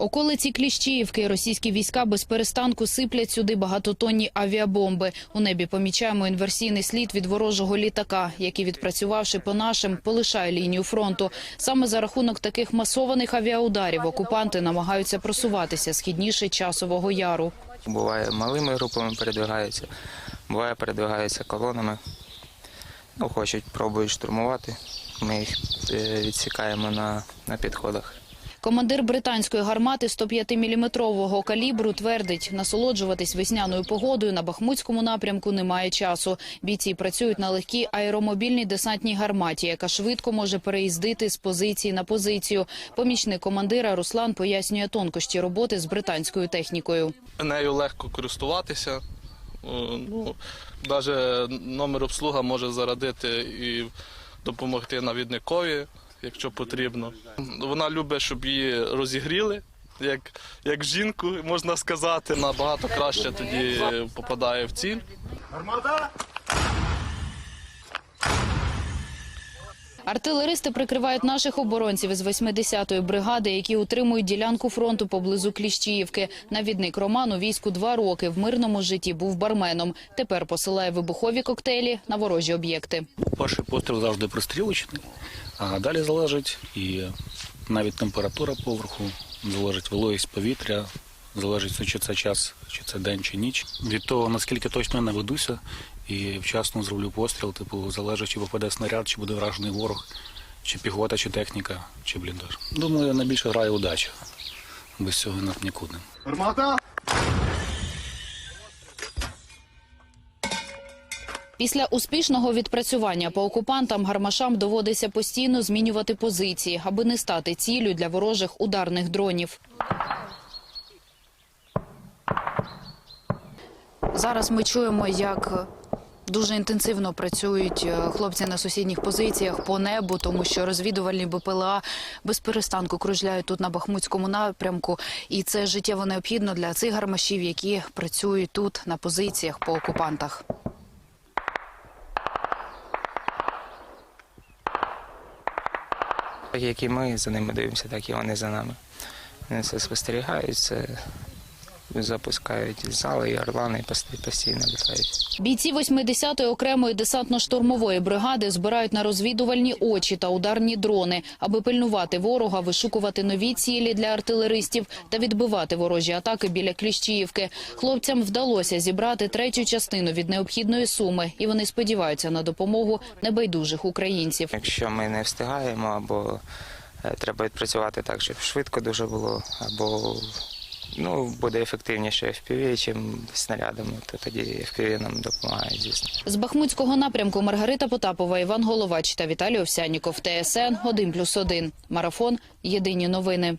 Околиці Кліщіївки російські війська без перестанку сиплять сюди багатотонні авіабомби. У небі помічаємо інверсійний слід від ворожого літака, який, відпрацювавши по нашим, полишає лінію фронту. Саме за рахунок таких масованих авіаударів окупанти намагаються просуватися східніше часового яру. Буває малими групами передвигаються, буває передвигаються колонами. Ну, хочуть, пробують штурмувати. Ми їх е, відсікаємо на, на підходах. Командир британської гармати 105-мм калібру твердить, насолоджуватись весняною погодою на Бахмутському напрямку немає часу. Бійці працюють на легкій аеромобільній десантній гарматі, яка швидко може переїздити з позиції на позицію. Помічник командира Руслан пояснює тонкощі роботи з британською технікою. Нею легко користуватися. Ну, навіть номер обслуга може зарадити і допомогти навідникові, якщо потрібно. Вона любить, щоб її розігріли, як, як жінку, можна сказати. Набагато краще тоді попадає в ціль. Артилеристи прикривають наших оборонців із 80-ї бригади, які утримують ділянку фронту поблизу Кліщіївки. Навідник Роман у війську два роки в мирному житті був барменом. Тепер посилає вибухові коктейлі на ворожі об'єкти. Перший постріл завжди пристрілочний, а далі залежить і навіть температура поверху, залежить вологість повітря, залежить, чи це час, чи це день, чи ніч. Від того, наскільки точно я наведуся і вчасно зроблю постріл, типу, залежить, чи попаде снаряд, чи буде вражений ворог, чи піхота, чи техніка, чи бліндаж. Думаю, найбільше грає удача. Без цього нікуди. Після успішного відпрацювання по окупантам гармашам доводиться постійно змінювати позиції, аби не стати ціллю для ворожих ударних дронів. Зараз ми чуємо, як дуже інтенсивно працюють е, хлопці на сусідніх позиціях по небу, тому що розвідувальні БПЛА без перестанку кружляють тут на Бахмутському напрямку. І це життєво необхідно для цих гармашів, які працюють тут на позиціях по окупантах. Так як і ми за ними дивимося, так і вони за нами. Вони це спостерігають, це запускають зали, і орлани пост- постійно літають. Бійці 80-ї окремої десантно-штурмової бригади збирають на розвідувальні очі та ударні дрони, аби пильнувати ворога, вишукувати нові цілі для артилеристів та відбивати ворожі атаки біля Кліщіївки. Хлопцям вдалося зібрати третю частину від необхідної суми, і вони сподіваються на допомогу небайдужих українців. Якщо ми не встигаємо, або е, треба відпрацювати так, щоб швидко дуже було, або ну, буде ефективніше FPV, чим снарядами, то тоді FPV нам допомагає, звісно. З Бахмутського напрямку Маргарита Потапова, Іван Головач та Віталій Овсяніков. ТСН 1+,1. Марафон. Єдині новини.